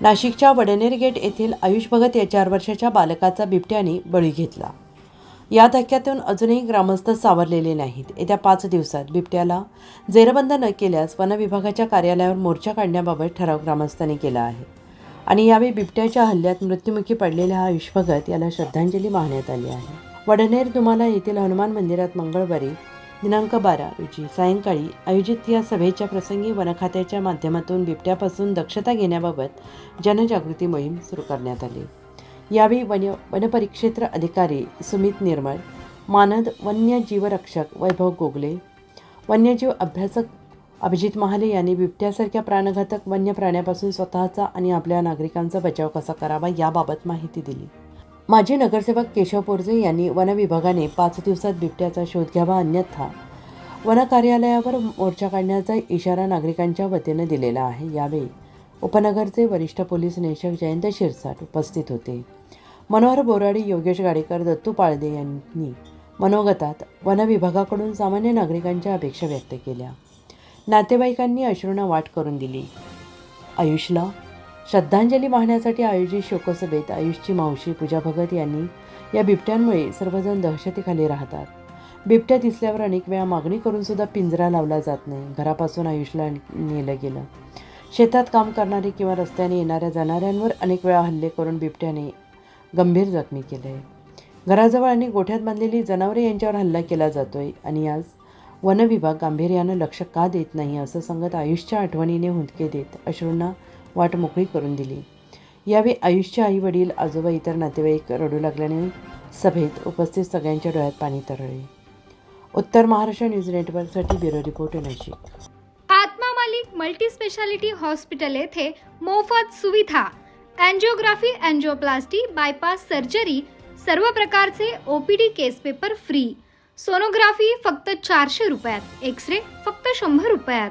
नाशिकच्या वडनेर गेट येथील आयुष भगत या चार वर्षाच्या बालकाचा बिबट्याने बळी घेतला. या धक्क्यातून अजूनही ग्रामस्थ सावरलेले नाहीत. येत्या पाच दिवसात बिबट्याला जेरबंद न केल्यास वनविभागाच्या कार्यालयावर मोर्चा काढण्याबाबत ठराव ग्रामस्थांनी केला आहे. आणि यावेळी बिबट्याच्या हल्ल्यात मृत्युमुखी पडलेल्या आयुष भगत याला श्रद्धांजली वाहण्यात आली आहे. वडनेर तुम्हाला येथील हनुमान मंदिरात मंगळवारी दिनांक बारा रोजी सायंकाळी आयोजित या सभेच्या प्रसंगी वनखात्याच्या माध्यमातून बिबट्यापासून दक्षता घेण्याबाबत जनजागृती मोहीम सुरू करण्यात आली. यावेळी वन वनपरिक्षेत्र अधिकारी सुमित निर्मळ मानद वन्यजीवरक्षक वैभव गोगले वन्यजीव अभ्यासक अभिजित महाले यांनी बिबट्यासारख्या प्राणघातक वन्य प्राण्यापासून स्वतःचा आणि आपल्या नागरिकांचा बचाव कसा करावा याबाबत माहिती दिली. माजी नगरसेवक केशव पोरजे यांनी वनविभागाने पाच दिवसात बिबट्याचा शोध घ्यावा अन्यथा वन कार्यालयावर मोर्चा काढण्याचा इशारा नागरिकांच्या वतीनं दिलेला आहे. यावेळी उपनगरचे वरिष्ठ पोलीस निरीक्षक जयंत शिरसाट उपस्थित होते. मनोहर बोराडी योगेश गाडेकर दत्तू पाळदे यांनी मनोगतात वनविभागाकडून सामान्य नागरिकांच्या अपेक्षा व्यक्त केल्या. नातेवाईकांनी अश्रूंना वाट करून दिली. आयुषला श्रद्धांजली वाहण्यासाठी आयोजित शोकसभेत आयुषची मावशी पूजा भगत यांनी या बिबट्यांमुळे सर्वजण दहशतीखाली राहतात. बिबट्या दिसल्यावर अनेक वेळा मागणी करून सुद्धा पिंजरा लावला जात नाही. घरापासून आयुषला नेलं गेलं. शेतात काम करणारे किंवा रस्त्याने येणाऱ्या जाणाऱ्यांवर अनेक वेळा हल्ले करून बिबट्याने गंभीर जखमी केले. आहे घराजवळ आणि गोठ्यात बांधलेली जनावरे यांच्यावर हल्ला केला जातोय आणि आज वनविभाग गांभीर्यानं लक्ष का देत नाही असं सांगत आयुषच्या आठवणीने हुंदके देत अश्रूंना वाट मोकळी करून दिली. यावेळी आयुष्य आई वडील आजोबा इतर नातेवाईक रडू लागल्याने सभेत उपस्थित सगळ्यांच्या डोळ्यात पाणी तरळले. उत्तर महाराष्ट्र न्यूज नेटवर्कसाठी bureau report Nashik. Atma Malik multi speciality hospital येथे मोफत सुविधा अँजिओग्राफी अँजिओप्लास्टी बायपास सर्जरी सर्व प्रकारचे OPD case paper free. Sonography फक्त चारशे रुपयात एक्स रे फक्त शंभर रुपयात.